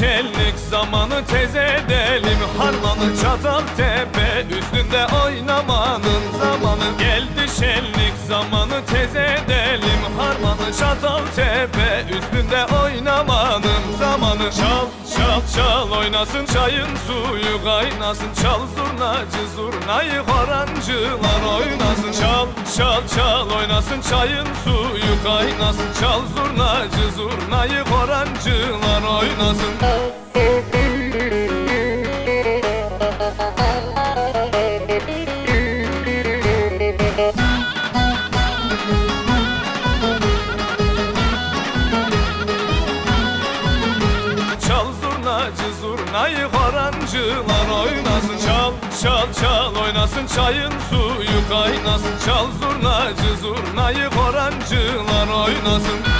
şenlik zamanı tez edelim. Harmanı çatal tepe üstünde oynamanın zamanı. Geldi şenlik zamanı tez edelim. Harmanı çatal tepe üstünde oynamanın zamanı. Çal çal çal oynasın çayın suyu. Kaynasın Çal zurnacı zurnayı horancılar oynasın. Çal çal çal oynasın çayın suyu. Kaynasın Çal zurnacı zurnayı horancılar oynasın zurnayı horancılar oynasın Çal çal çal. Oynasın çayın suyu kaynasın Çal. Zurnacı zurnayı horancılar oynasın